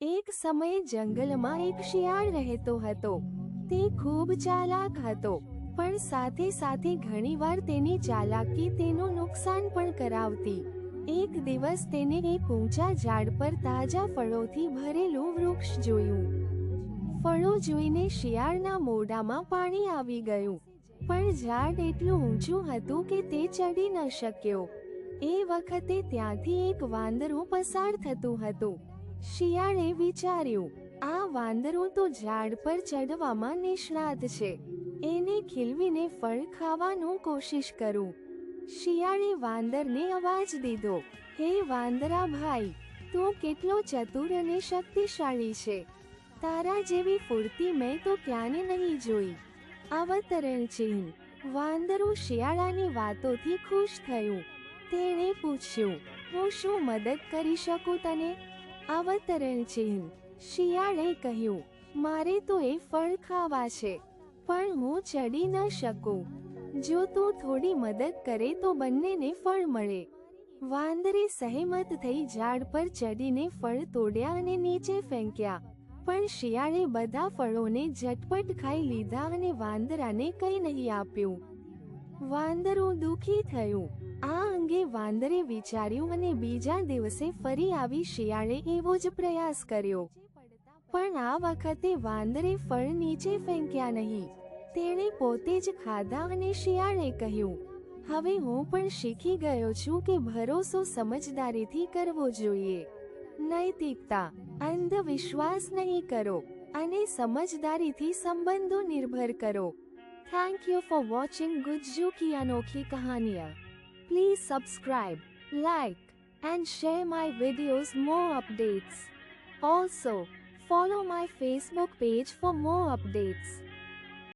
એક સમયે જંગલમાં એક શિયાળ રહેતો હતો. તે ખૂબ ચાલાક હતો, પણ સાથે સાથે ઘણીવાર તેની ચાલાકી તેનું નુકસાન પણ કરાવતી. એક દિવસ તેને એક ઊંચા ઝાડ પર તાજા ફળોથી ભરેલું વૃક્ષ જોયું. ફળો જોઈને શિયાળના મોઢામાં પાણી આવી ગયું, પણ ઝાડ એટલું ઊંચું હતું કે તે ચડી ન શક્યો. એ વખતે ત્યાંથી એક વાંદરું પસાર થતું હતું. શિયાળે વિચાર્યું, આ વાંદરો તો ઝાડ પર ચડવામાં નિષ્ણાત છે. એને ખીલવીને ફળ ખાવાનું કોશિશ કરું. શિયાળે વાંદરને અવાજ દીધો, હે વાંદરા ભાઈ, તું કેટલો ચતુર અને શક્તિશાળી છે. તારા જેવી ફૂર્તિ મેં તો ક્યાંને નહીં જોઈ. અવતરણ ચિહ્ન. વાંદરું શિયાળાની વાતોથી ખુશ થયું. તેણે પૂછ્યું, હું શું મદદ કરી શકું તને? અવતરણ ચિહ્ન. શિયાળે કહ્યું, મારે તો એ ફળ ખાવા છે, પણ હું ચડી ન શકું. જો તું થોડી મદદ કરે તો બંનેને ફળ મળે. વાંદરે સહેમત થઈ ઝાડ પર ચડીને ફળ તોડ્યા અને નીચે ફેંક્યા. પણ શિયાળે બધા ફળોને ઝટપટ ખાઈ લીધા અને વાંદરાને કંઈ નહીં આપ્યું. વાંદરું દુખી થયું. આ અંગે વાંદરે વિચાર્યું અને બીજા દિવસે ફરી આવી શિયાળે એવો જ પ્રયાસ કર્યો. પણ આ વખતે વાંદરે ફળ નીચે ફેંક્યા નહીં. તેણે પોતે જ ખાધા અને શિયાળે કહ્યું, હવે હું પણ શીખી ગયો છું કે ભરોસો સમજદારીથી કરવો જોઈએ. નૈતિકતા, અંધવિશ્વાસ નહીં કરો અને સમજદારીથી સંબંધો નિર્ભર કરો. Thank you for watching Gujju Ki Anokhi Kahaniya. Please subscribe, like, and share my videos more updates. Also, follow my Facebook page for more updates.